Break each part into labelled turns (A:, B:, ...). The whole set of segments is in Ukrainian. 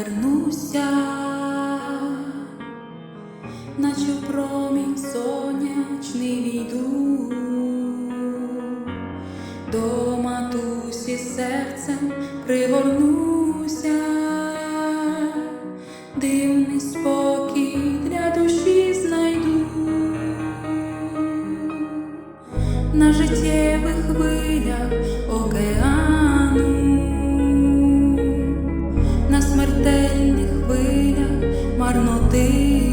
A: по спогадом вернуся, наче в промінь сонячний війду, до матусі серцем пригорнуся, марноти,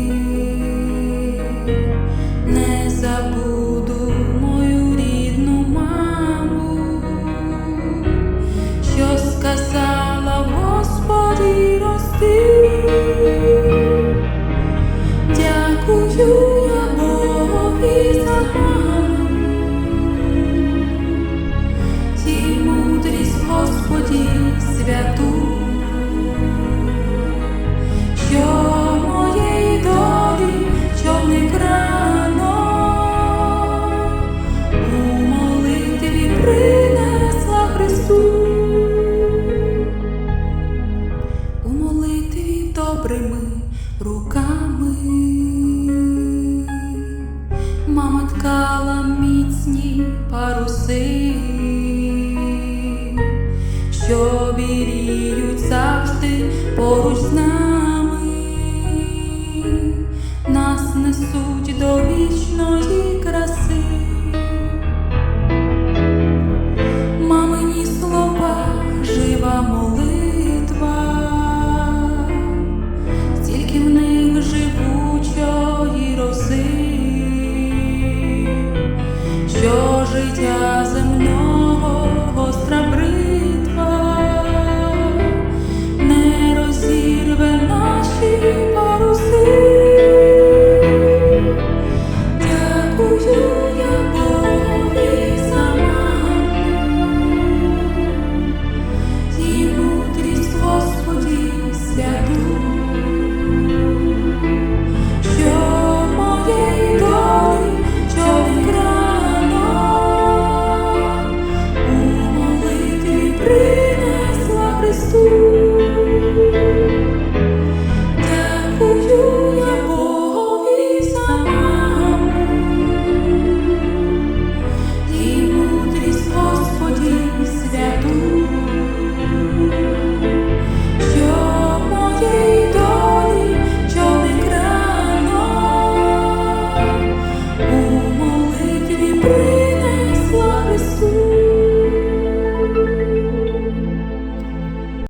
A: добрими руками мама ткала міцні паруси, що віріють завжди поруч з нами, нас несуть до вічної краси. die. soon.